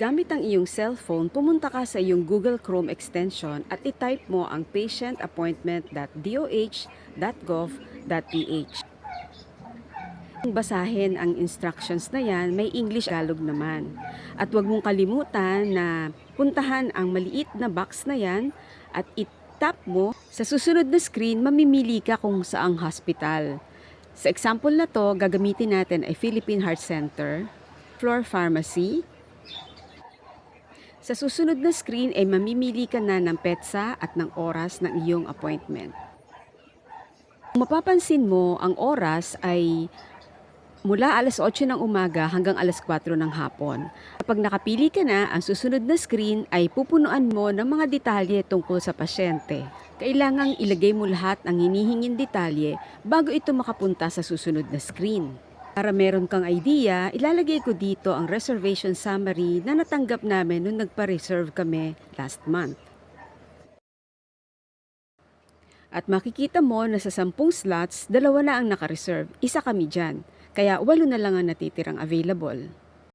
Gamit ang iyong cellphone, pumunta ka sa iyong Google Chrome extension at itype mo ang patientappointment.doh.gov.ph. Kung basahin ang instructions na yan, may English Tagalog naman. At huwag mong kalimutan na puntahan ang maliit na box na yan at itap mo. Sa susunod na screen, mamimili ka kung saang hospital. Sa example na to, gagamitin natin ay Philippine Heart Center, Floor Pharmacy. Sa susunod na screen ay mamimili ka na ng petsa at ng oras ng iyong appointment. Kung mapapansin mo, ang oras ay mula alas 8 ng umaga hanggang alas 4 ng hapon. Kapag nakapili ka na, ang susunod na screen ay pupunuan mo ng mga detalye tungkol sa pasyente. Kailangang ilagay mo lahat ng hinihingin detalye bago ito makapunta sa susunod na screen. Para meron kang idea, ilalagay ko dito ang reservation summary na natanggap namin nung nagpa-reserve kami last month. At makikita mo na sa 10 slots, dalawa na ang naka-reserve. Isa kami dyan. Kaya walo na lang ang natitirang available.